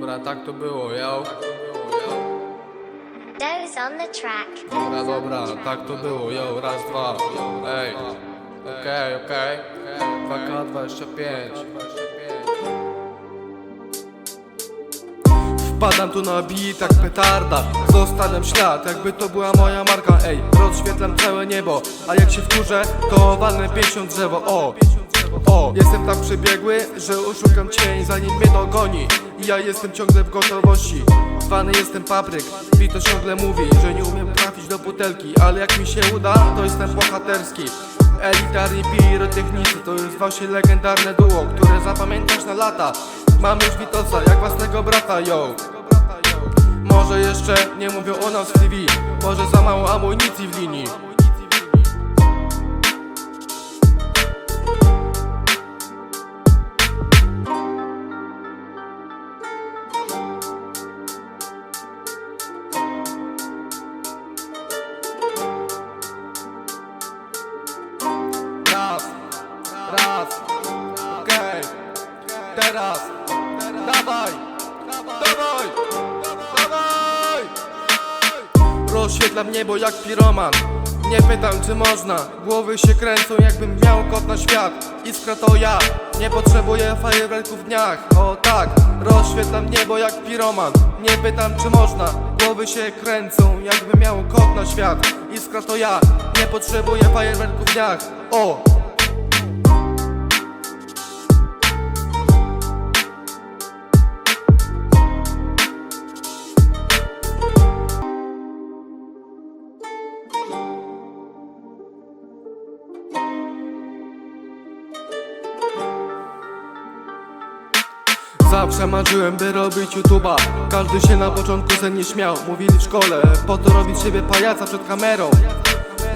Dobra, tak to było, yo. Doze on the track. Dobra, dobra, tak to było, yo, raz, dwa, ej. Okej, okej. 2K25. Wpadam tu na beat jak petarda Zostawiam ślad, jakby to była moja marka Ej, rozświetlam całe niebo A jak się wkurzę, to walnę 50 drzewo O, o, jestem tak przebiegły, że oszukam cień zanim mnie dogoni. Ja jestem ciągle w gotowości. Zwany jestem papryk, Vito ciągle mówi, że nie umiem trafić do butelki. Ale jak mi się uda, to jestem bohaterski. Elitarni pirotechnicy to jest właśnie legendarne duo Które zapamiętasz na lata. Mam już Witosa jak własnego brata, yo. Może jeszcze nie mówią o nas w TV Może za mało amunicji w linii raz, okej. Teraz, dawaj, dawaj, dawaj. Rozświetlam niebo jak piroman. Nie pytam czy można. Głowy się kręcą jakbym miał kot na świat. Iskra to ja. Nie potrzebuję fajerwerków w dniach. O tak, rozświetlam niebo jak piroman. Nie pytam czy można. Głowy się kręcą jakbym miał kot na świat. Iskra to ja. Nie potrzebuję fajerwerków w dniach. O, Zawsze marzyłem, by robić YouTube'a. Każdy się na początku ze mnie śmiał. Mówili w szkole, po to robić siebie pajaca przed kamerą.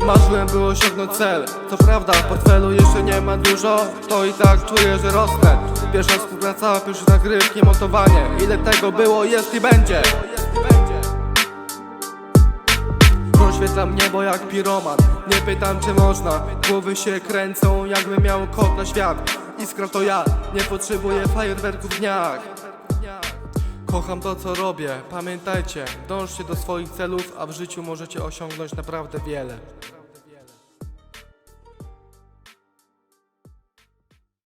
Marzyłem, by osiągnąć cel. Co prawda, w portfelu jeszcze nie ma dużo. To i tak czuję, że rosnę. Pierwsza współpraca, pierwsze nagrywki, montowanie. Ile tego było, jest i będzie Rozświetlam niebo jak piroman. Nie pytam czy można. Głowy się kręcą jakby miał kot na świat. Iskra to ja Nie potrzebuję fajerwerków w dniach. Kocham to co robię. Pamiętajcie Dążcie do swoich celów A w życiu możecie osiągnąć naprawdę wiele